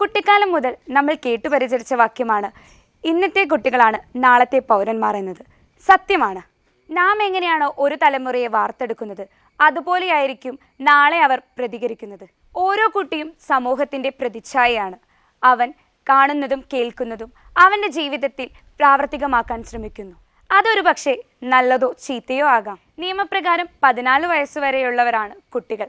കുട്ടിക്കാലം മുതൽ നമ്മൾ കേട്ടുപരിചരിച്ച വാക്യമാണ് ഇന്നത്തെ കുട്ടികളാണ് നാളത്തെ പൗരന്മാർ എന്നത്. സത്യമാണ്. നാം എങ്ങനെയാണോ ഒരു തലമുറയെ വാർത്തെടുക്കുന്നത് അതുപോലെയായിരിക്കും നാളെ അവർ പ്രതികരിക്കുന്നത്. ഓരോ കുട്ടിയും സമൂഹത്തിന്റെ പ്രതിച്ഛായയാണ്. അവൻ കാണുന്നതും കേൾക്കുന്നതും അവന്റെ ജീവിതത്തിൽ പ്രാവർത്തികമാക്കാൻ ശ്രമിക്കുന്നു. അതൊരു പക്ഷേ നല്ലതോ ചീത്തയോ ആകാം. നിയമപ്രകാരം പതിനാല് വയസ്സുവരെയുള്ളവരാണ് കുട്ടികൾ.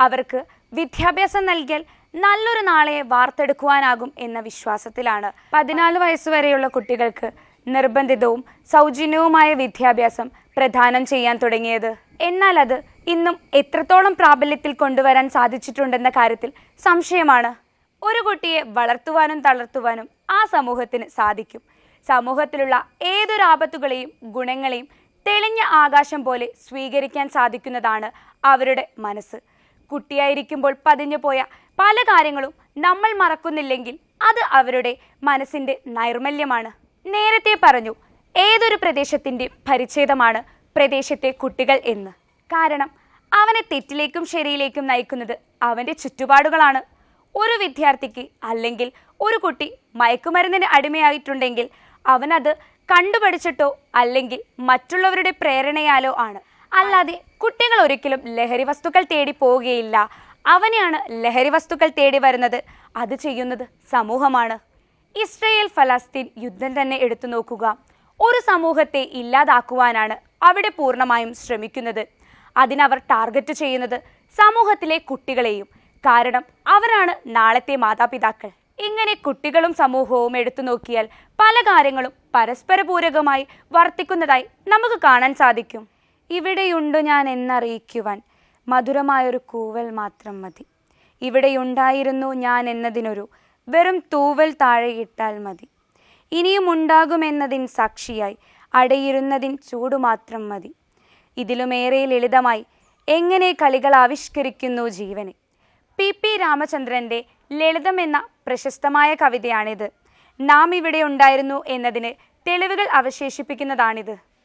അവർക്ക് വിദ്യാഭ്യാസം നൽകിയാൽ നല്ലൊരു നാളെ വാർത്തെടുക്കുവാനാകും എന്ന വിശ്വാസത്തിലാണ്. പതിനാല് വയസ്സുവരെയുള്ള കുട്ടികൾക്ക് നിർബന്ധിതവും സൗജന്യവുമായ വിദ്യാഭ്യാസം പ്രദാനം ചെയ്യാൻ തുടങ്ങിയത്. എന്നാൽ അത് ഇന്നും എത്രത്തോളം പ്രാബല്യത്തിൽ കൊണ്ടുവരാൻ സാധിച്ചിട്ടുണ്ടെന്ന കാര്യത്തിൽ സംശയമാണ്. ഒരു കുട്ടിയെ വളർത്തുവാനും തളർത്തുവാനും ആ സമൂഹത്തിന് സാധിക്കും. സമൂഹത്തിലുള്ള ഏതൊരു ആപത്തുകളെയും ഗുണങ്ങളെയും തെളിഞ്ഞ ആകാശം പോലെ സ്വീകരിക്കാൻ സാധിക്കുന്നതാണ് അവരുടെ മനസ്സ്. കുട്ടിയായിരിക്കുമ്പോൾ പതിഞ്ഞു പോയ പല കാര്യങ്ങളും നമ്മൾ മറക്കുന്നില്ലെങ്കിൽ അത് അവരുടെ മനസ്സിന്റെ നൈർമല്യമാണ്. നേരത്തെ പറഞ്ഞു ഏതൊരു പ്രദേശത്തിന്റെ പരിച്ഛേദമാണ് പ്രദേശത്തെ കുട്ടികൾ എന്ന്. കാരണം അവനെ തെറ്റിലേക്കും ശരിയിലേക്കും നയിക്കുന്നത് അവന്റെ ചുറ്റുപാടുകളാണ്. ഒരു വിദ്യാർത്ഥിക്ക് അല്ലെങ്കിൽ ഒരു കുട്ടി മയക്കുമരുന്നിന് അടിമയായിട്ടുണ്ടെങ്കിൽ അവനത് കണ്ടുപഠിച്ചിട്ടോ അല്ലെങ്കിൽ മറ്റുള്ളവരുടെ പ്രേരണയാലോ ആണ്. അല്ലാതെ കുട്ടികൾ ഒരിക്കലും ലഹരി വസ്തുക്കൾ തേടി പോവുകയില്ല. അവനെയാണ് ലഹരി വസ്തുക്കൾ തേടി വരുന്നത്. അത് ചെയ്യുന്നത് സമൂഹമാണ്. ഇസ്രയേൽ ഫലസ്തീൻ യുദ്ധം തന്നെ എടുത്തു നോക്കുക. ഒരു സമൂഹത്തെ ഇല്ലാതാക്കുവാനാണ് അവിടെ പൂർണമായും ശ്രമിക്കുന്നത്. അതിനവർ ടാർഗറ്റ് ചെയ്യുന്നത് സമൂഹത്തിലെ കുട്ടികളെയും. കാരണം അവരാണ് നാളത്തെ മാതാപിതാക്കൾ. ഇങ്ങനെ കുട്ടികളും സമൂഹവും എടുത്തു നോക്കിയാൽ പല കാര്യങ്ങളും പരസ്പരപൂരകമായി വർത്തിക്കുന്നതായി നമുക്ക് കാണാൻ സാധിക്കും. ഇവിടെയുണ്ടു ഞാൻ എന്നറിയിക്കുവാൻ. മധുരമായൊരു കൂവൽ മാത്രം മതി. ഇവിടെയുണ്ടായിരുന്നു ഞാൻ എന്നതിനൊരു വെറും തൂവൽ താഴെയിട്ടാൽ മതി. ഇനിയും ഉണ്ടാകുമെന്നതിൻ സാക്ഷിയായി അടയിരുന്നതിൻ ചൂട് മാത്രം മതി. ഇതിലുമേറെ ലളിതമായി എങ്ങനെ കളികൾ ആവിഷ്കരിക്കുന്നു ജീവനെ? പി. പി. രാമചന്ദ്രന്റെ ലളിതം എന്ന പ്രശസ്തമായ കവിതയാണിത്. നാം ഇവിടെ ഉണ്ടായിരുന്നു എന്നതിന് തെളിവുകൾ അവശേഷിപ്പിക്കുന്നതാണിത്.